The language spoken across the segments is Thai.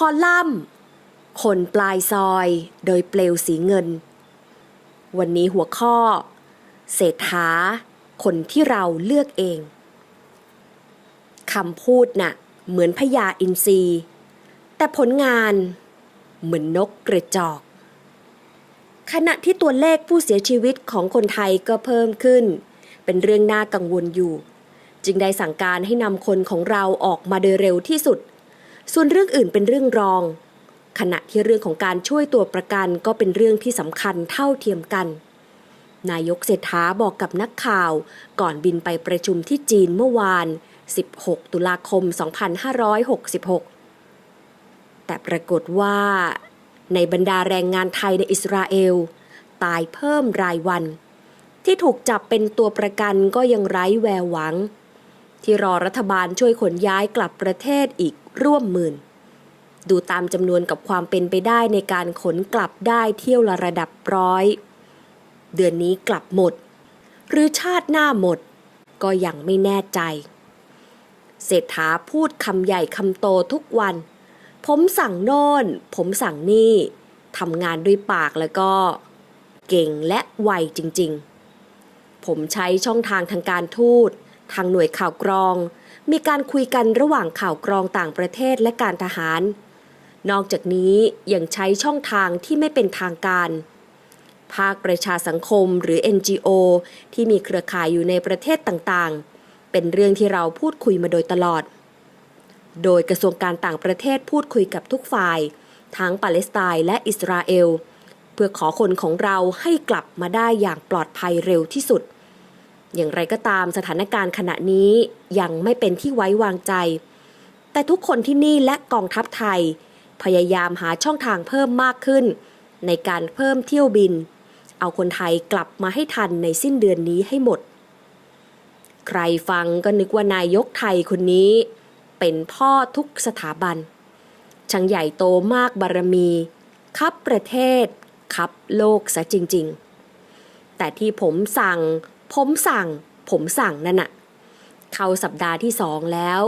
คอลัมน์คนปลายซอยโดยเปลวสีเงิน วันนี้หัวข้อ เศรษฐา คนที่เราเลือกเองคำพูดน่ะ เหมือนพญาอินทรีแต่ผลงานเหมือนนกกระจอก ขณะที่ตัวเลขผู้เสียชีวิตของคนไทยก็เพิ่มขึ้น เป็นเรื่องน่ากังวลอยู่ จึงได้สั่งการให้นำคนของเราออกมาโดยเร็วที่สุด ส่วนเรื่องอื่นเป็นเรื่องรอง ขณะที่เรื่องของการช่วยตัวประกันก็เป็นเรื่องที่สำคัญเท่าเทียมกัน นายกเศรษฐาบอกกับนักข่าว ก่อนบินไปประชุมที่จีนเมื่อวาน 16 ตุลาคม 2566 แต่ปรากฏว่า ในบรรดาแรงงานไทยในอิสราเอล ตายเพิ่มรายวัน ที่ถูกจับเป็นตัวประกันก็ยังไร้แววหวัง ที่รอรัฐบาลช่วยขนย้ายกลับประเทศอีก ร่วมหมื่น ดูตามจำนวนกับความเป็นไปได้ในการขนกลับได้เที่ยวละระดับร้อย เดือนนี้กลับหมด หรือชาติหน้าหมด ก็ยังไม่แน่ใจ เศรษฐาพูดคำใหญ่คำโตทุกวัน ผมสั่งโน่น ผมสั่งนี่ทำงานด้วยปากแล้วก็ เก่งและไวจริง ๆ ผมใช้ช่องทางทางการทูตทางหน่วยข่าวกรอง มีการคุยกันระหว่างข่าวกรองต่างประเทศและการทหาร นอกจากนี้ยังใช้ช่องทางที่ไม่เป็นทางการ ภาคประชาสังคมหรือ NGO ที่มีเครือข่ายอยู่ในประเทศต่างๆ เป็นเรื่องที่เราพูดคุยมาโดยตลอด โดยกระทรวงการต่างประเทศพูดคุยกับทุกฝ่าย ทั้งปาเลสไตน์และอิสราเอล เพื่อขอคนของเราให้กลับมาได้อย่างปลอดภัยเร็วที่สุด อย่างไรก็ตามสถานการณ์ขณะนี้ยังไม่เป็นที่ไว้วางใจ แต่ทุกคนที่นี่และกองทัพไทย พยายามหาช่องทางเพิ่มมากขึ้น ในการเพิ่มเที่ยวบิน เอาคนไทยกลับมาให้ทันในสิ้นเดือนนี้ให้หมด ใครฟังก็นึกว่านายกไทยคนนี้ เป็นพ่อทุกสถาบัน ช่างใหญ่โตมากบารมีคับประเทศคับโลกซะจริง ๆ แต่ที่ผมสั่ง ผมสั่ง ผมสั่งนั่นน่ะ เข้าสัปดาห์ที่สองแล้ว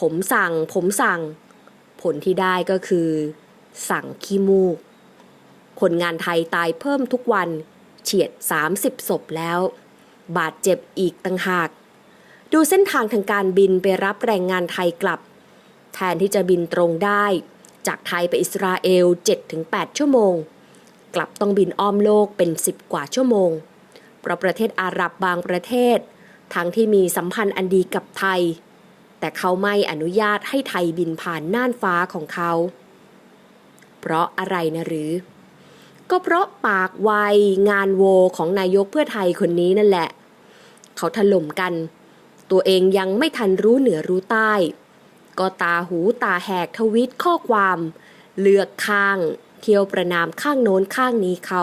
ผมสั่ง ผมสั่ง ผลที่ได้ก็คือ สั่งขี้มูก คนงานไทยตายเพิ่มทุกวันเฉียด 30 ศพแล้ว บาดเจ็บอีกต่างหาก ดูเส้นทางทางการบินไปรับแรงงานไทยกลับ แทนที่จะบินตรงได้ จากไทยไปอิสราเอล 7-8 ชั่วโมง กลับต้องบินอ้อมโลกเป็น 10 กว่าชั่วโมง เพราะประเทศอาหรับบางประเทศ ทั้งที่มีสัมพันธ์อันดีกับไทย แต่เขาไม่อนุญาตให้ไทยบินผ่านน่านฟ้าของเขา เพราะอะไรนะหรือ ก็เพราะปากไวงานโวของนายกเพื่อไทยคนนี้นั่นแหละ เขาถล่มกัน ตัวเองยังไม่ทันรู้เหนือรู้ใต้ ก็ตาหูตาแหกทวิตข้อความ เลือกข้างเที่ยวประนามข้างโน้นข้างนี้เขา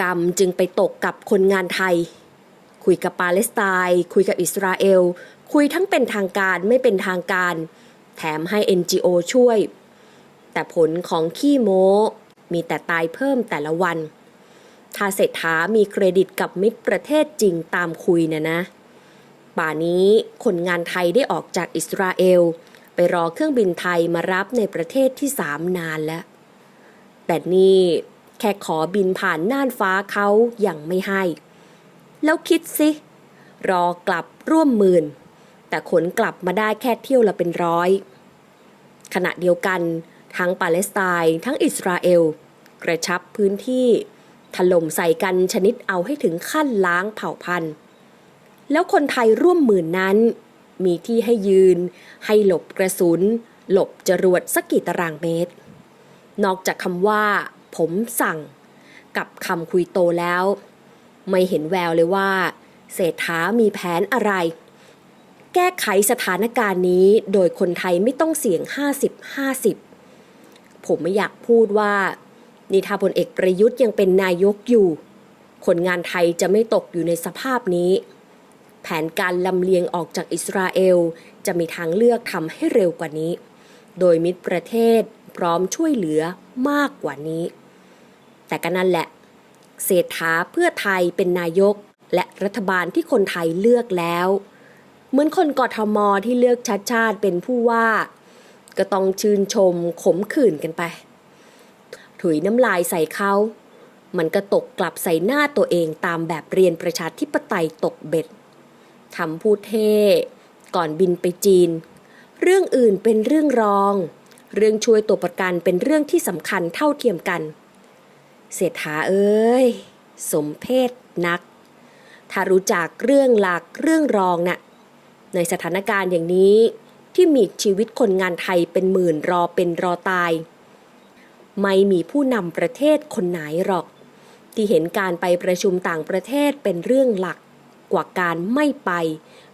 กรรมจึงไปตกกับคนงานไทย คุยกับปาเลสไตน์คุยกับอิสราเอล คุยทั้งเป็นทางการไม่เป็นทางการ แถมให้ NGO ช่วย แต่ผลของขี้โม้มีแต่ตายเพิ่มแต่ละวัน ถ้าเศรษฐามีเครดิตกับมิตรประเทศจริงตามคุยนะนะป่านี้คนงานไทยได้ออกจากอิสราเอล ไปรอเครื่องบินไทยมารับในประเทศที่สามนานแล้ว แต่นี่ แค่ขอบินผ่านน่านฟ้าเขายังไม่ให้ แล้วคิดสิ รอกลับร่วมหมื่น แต่ขนกลับมาได้แค่เที่ยวละเป็นร้อย ขณะเดียวกัน ทั้งปาเลสไตน์ทั้งอิสราเอล กระชับพื้นที่ ถล่มใส่กันชนิดเอาให้ถึงขั้นล้างเผ่าพันธุ์ แล้วคนไทยร่วมหมื่นนั้น มีที่ให้ยืน ให้หลบกระสุน หลบจรวดสักกี่ตารางเมตร นอกจากคำว่า ผมสั่ง กับคำคุยโตแล้ว ไม่เห็นแววเลยว่า เศรษฐามีแผนอะไร แก้ไขสถานการณ์นี้โดยคนไทยไม่ต้องเสี่ยง 50-50 ผมไม่อยากพูดว่านี่ถ้าพลเอกประยุทธ์ยังเป็นนายกอยู่ คนงานไทยจะไม่ตกอยู่ในสภาพนี้ แผนการลำเลียงออกจากอิสราเอลจะมีทางเลือกทำให้เร็วกว่านี้ โดยมิตรประเทศพร้อมช่วยเหลือมากกว่านี้ แต่ก็นั่นแหละเศรษฐาเพื่อไทยเป็นนายก และรัฐบาลที่คนไทยเลือกแล้ว เหมือนคนกทมที่เลือกชัดชาติเป็นผู้ว่า ก็ต้องชื่นชมขมขื่นกันไป ถุยน้ำลายใส่เขา มันก็ตกกลับใส่หน้าตัวเองตามแบบเรียนประชาธิปไตยตกเบ็ดทำพูดเท่ก่อนบินไปจีน เรื่องอื่นเป็นเรื่องรอง เรื่องช่วยตัวประกันเป็นเรื่องที่สำคัญเท่าเทียมกัน เศรษฐาเอ้ย สมเพศนัก ถ้ารู้จักเรื่องหลักเรื่องรองน่ะ ในสถานการณ์อย่างนี้ที่มีชีวิตคนงานไทยเป็นหมื่นรอเป็นรอตาย ไม่มีผู้นำประเทศคนไหนหรอก ที่เห็นการไปประชุมต่างประเทศเป็นเรื่องหลักกว่าการไม่ไป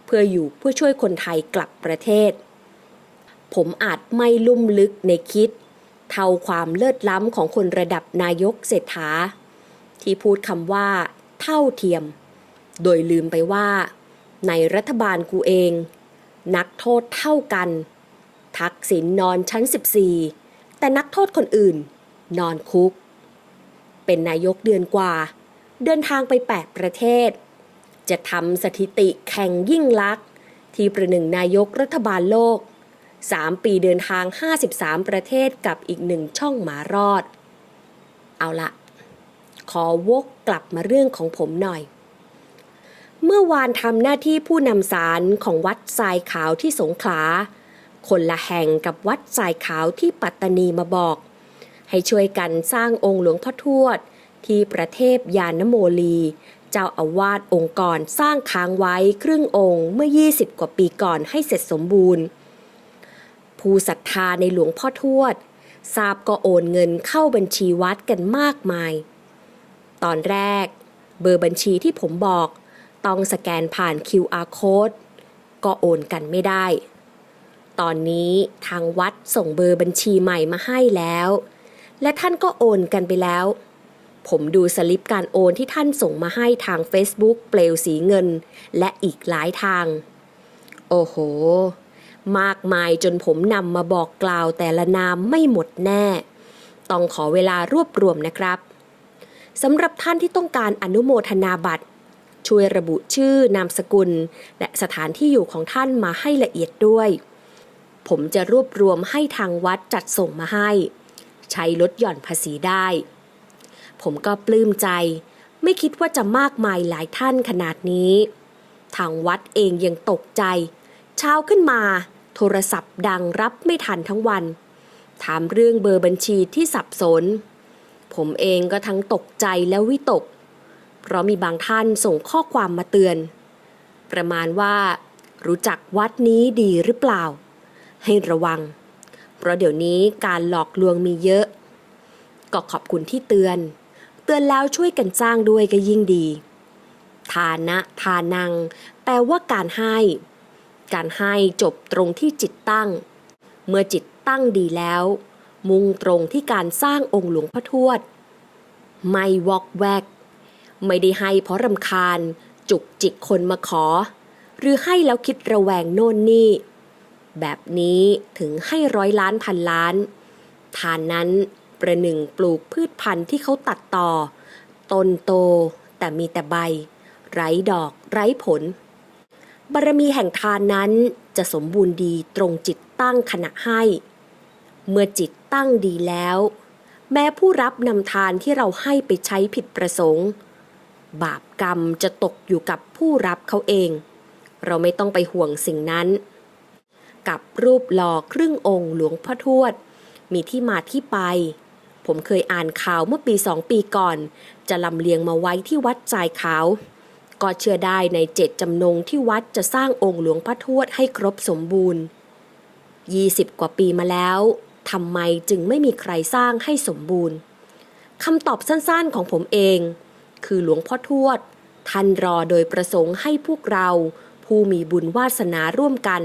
เพื่ออยู่เพื่อช่วยคนไทยกลับประเทศ ผมอาจไม่ลุ่มลึกในคิด เท่าความเลิศล้ำของคนระดับนายกเศรษฐา ที่พูดคำว่า เท่าเทียม โดยลืมไปว่า ในรัฐบาลกูเอง นักโทษเท่ากัน ทักษิณนอนชั้น 14 แต่นักโทษคนอื่น นอนคุก เป็นนายกเดือนกว่า เดินทางไป 8 ประเทศ จะทำสถิติแข่งยิ่งลักษณ์ที่ประหนึ่งนายกรัฐบาลโลก 3 ปีเดินทาง 53 ประเทศกับอีกหนึ่งช่องหมารอด เอาละขอวกกลับมาเรื่องของผมหน่อย เมื่อวานทำหน้าที่ผู้นำสารของวัดทรายขาวที่สงขลา คนละแห่งกับวัดทรายขาวที่ปัตตานีมาบอก ให้ช่วยกันสร้างองค์หลวงพ่อทวด ที่ประเทศยานโมลี เจ้าอาวาสองค์กรสร้างค้างไว้ครึ่งองค์เมื่อ 20 กว่าปีก่อนให้เสร็จสมบูรณ์ ผู้ศรัทธาในหลวงพ่อทวด ทราบก็โอนเงินเข้าบัญชีวัดกันมากมาย ตอนแรก เบอร์บัญชีที่ผมบอก ต้องสแกนผ่าน QR code ก็โอนกันไม่ได้ ตอนนี้ทางวัดส่งเบอร์บัญชีใหม่มาให้แล้ว และท่านก็โอนกันไปแล้ว ผมดูสลิปการโอนที่ท่านส่งมาให้ทาง Facebook เปลวสีเงิน และอีกหลายทาง โอ้โห มากมายจนผมนำมาบอกกล่าวแต่ละนามไม่หมดแน่ ต้องขอเวลารวบรวมนะครับสำหรับท่านที่ต้องการอนุโมทนาบัตร ช่วยระบุชื่อนามสกุล และสถานที่อยู่ของท่านมาให้ละเอียดด้วย ผมจะรวบรวมให้ทางวัดจัดส่งมาให้ ใช้ลดหย่อนภาษีได้ ผมก็ปลื้มใจ ไม่คิดว่าจะมากมายหลายท่านขนาดนี้ ทางวัดเองยังตกใจ เช้าขึ้นมา โทรศัพท์ดังรับไม่ทันทั้งวัน ถามเรื่องเบอร์บัญชีที่สับสน ผมเองก็ทั้งตกใจและวิตก เพราะมีบางท่านส่งข้อความมาเตือน ประมาณว่า รู้จักวัดนี้ดีหรือเปล่า ให้ระวัง เพราะเดี๋ยวนี้การหลอกลวงมีเยอะ ก็ขอบคุณที่เตือน เตือนแล้วช่วยกันสร้างด้วยก็ยิ่งดี ทานะ ทานัง แปลว่าการให้ การให้จบตรงที่จิตตั้ง เมื่อจิตตั้งดีแล้ว มุ่งตรงที่การสร้างองค์หลวงพ่อทวด ไม่วอกแวก ไม่ได้ให้เพราะรำคาญ จุกจิกคนมาขอ หรือให้แล้วคิดระแวงโน่นนี่ แบบนี้ถึงให้ร้อยล้านพันล้าน ทานนั้นประหนึ่งปลูกพืชพันธุ์ที่เขาตัดต่อต้นโตแต่มีแต่ใบ ไร้ดอกไร้ผล บารมีแห่งทานนั้นจะสมบูรณ์ดีตรงจิตตั้งขณะให้ เมื่อจิตตั้งดีแล้ว แม้ผู้รับนำทานที่เราให้ไปใช้ผิดประสงค์ บาปกรรมจะตกอยู่กับผู้รับเขาเอง เราไม่ต้องไปห่วงสิ่งนั้น กับรูปหล่อครึ่งองค์หลวงพ่อทวด มีที่มาที่ไป ผมเคยอ่านข่าวเมื่อปีสองปีก่อน จะลำเลียงมาไว้ที่วัดจายขาว ก็เชื่อได้ในเจตจำนงที่วัดจะสร้างองค์หลวงพ่อทวดให้ครบสมบูรณ์ 20 กว่าปีมาแล้วทำไมจึงไม่มีใครสร้างให้สมบูรณ์คำตอบสั้นๆของผมเอง คือหลวงพ่อทวด ท่านรอโดยประสงค์ให้พวกเรา ผู้มีบุญวาสนาร่วมกัน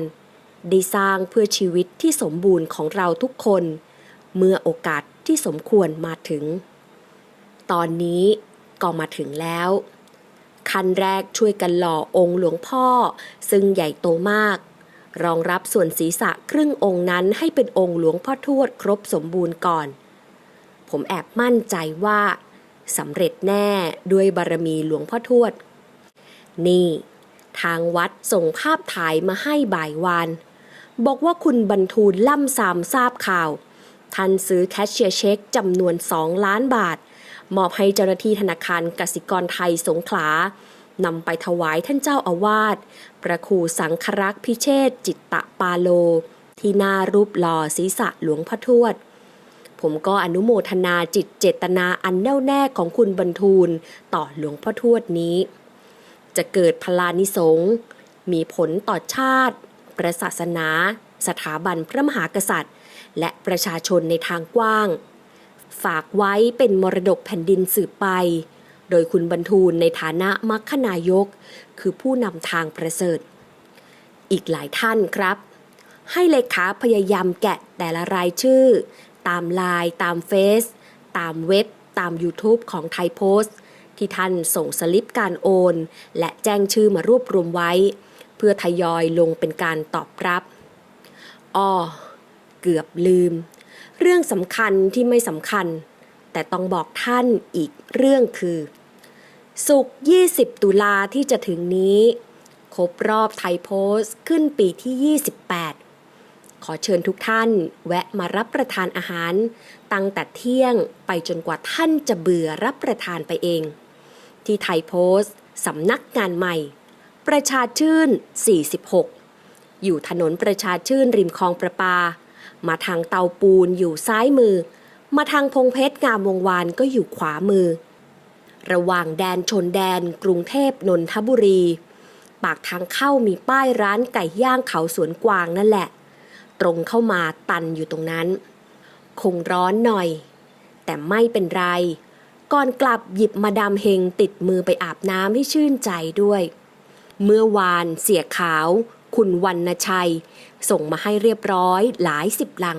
ได้สร้างเพื่อชีวิตที่สมบูรณ์ของเราทุกคน เมื่อโอกาสที่สมควรมาถึง ตอนนี้ก็มาถึงแล้ว ขั้นแรกช่วยกันหล่อองค์หลวงพ่อ ซึ่งใหญ่โตมาก รองรับส่วนศีรษะครึ่งองค์นั้นให้เป็นองค์หลวงพ่อทวดครบสมบูรณ์ก่อน ผมแอบมั่นใจว่าสำเร็จแน่ด้วยบารมีหลวงพ่อทวด นี่ ทางวัดส่งภาพถ่ายมาให้บ่ายวาน บอกว่าคุณบรรทูลล่ำสามทราบข่าวท่านซื้อแคชเชียร์เช็คจำนวน2ล้านบาท มอบให้เจ้าหน้าที่ธนาคารกสิกรไทยสงขลานำไปถวายท่านเจ้าอาวาสประครูสังครักษ์พิเชษจิตตะปาโล ที่หน้ารูปหล่อศีรษะหลวงพ่อทวด ผมก็อนุโมทนาจิตเจตนาอันแน่วแน่ของคุณบรรทูลต่อหลวงพ่อทวดนี้ จะเกิดพลานิสงส์มีผลต่อชาติ ประศาสนา สถาบันพระมหากษัตริย์ และประชาชนในทางกว้าง ฝากไว้เป็นมรดกแผ่นดินสืบไป โดยคุณบรรทูลในฐานะมัคคนายก คือผู้นำทางประเสริฐ อีกหลายท่านครับ ให้เลขาพยายามแกะแต่ละรายชื่อ ตามไลน์ตามเฟซตามเว็บ ตาม YouTube ของไทยโพสต์ ที่ท่านส่งสลิปการโอน และแจ้งชื่อมารวบรวมไว้ เพื่อทยอยลงเป็นการตอบรับอ้อเกือบลืม เรื่องสำคัญที่ไม่สำคัญ แต่ต้องบอกท่านอีกเรื่องคือ สุก20 ตุลาที่จะถึงนี้ครบรอบไทยโพสต์ขึ้นปีที่ 28 ขอเชิญทุกท่านแวะมารับประทานอาหาร ตั้งแต่เที่ยงไปจนกว่าท่านจะเบื่อรับประทานไปเอง ที่ไทยโพสต์สำนักงานใหม่ ประชาชื่น 46 อยู่ถนนประชาชื่นริมคลองประปา มาทางเตาปูนอยู่ซ้ายมือ มาทางพงเพชรงามวงวานก็อยู่ขวามือ ระหว่างแดนชนแดนกรุงเทพนนทบุรี ปากทางเข้ามีป้ายร้านไก่ย่างเขาสวนกวางนั่นแหละ ตรงเข้ามาตันอยู่ตรงนั้น คงร้อนหน่อย แต่ไม่เป็นไร ก่อนกลับหยิบมาดามเฮงติดมือไปอาบน้ำให้ชื่นใจด้วย เมื่อวานเสียขาว คุณวรรณชัย ส่งมาให้เรียบร้อยหลายสิบลัง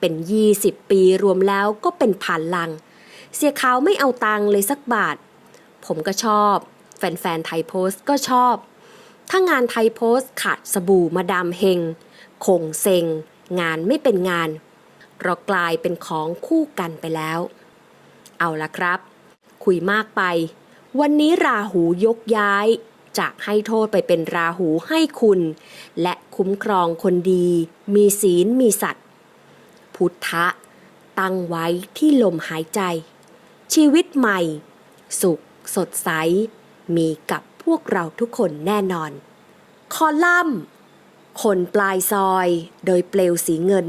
เป็นยี่สิบปีรวมแล้วก็เป็นพันลัง เสียขาวไม่เอาตังเลยสักบาท ผมก็ชอบ แฟนๆไทยโพสต์ก็ชอบ ถ้างานไทยโพสต์ขาดสบู่มาดามเฮงคงเซ็ง งานไม่เป็นงานเรากลายเป็นของคู่กันไปแล้ว เอาละครับ คุยมากไป วันนี้ราหูยกย้าย จากให้โทษไปเป็นราหูให้คุณ และคุ้มครองคนดี มีศีลมีสัตว์ พุทธะ ตั้งไว้ที่ลมหายใจ ชีวิตใหม่ สุขสดใส มีกับพวกเราทุกคนแน่นอน คอลัมน์คนปลายซอย โดยเปลวสีเงิน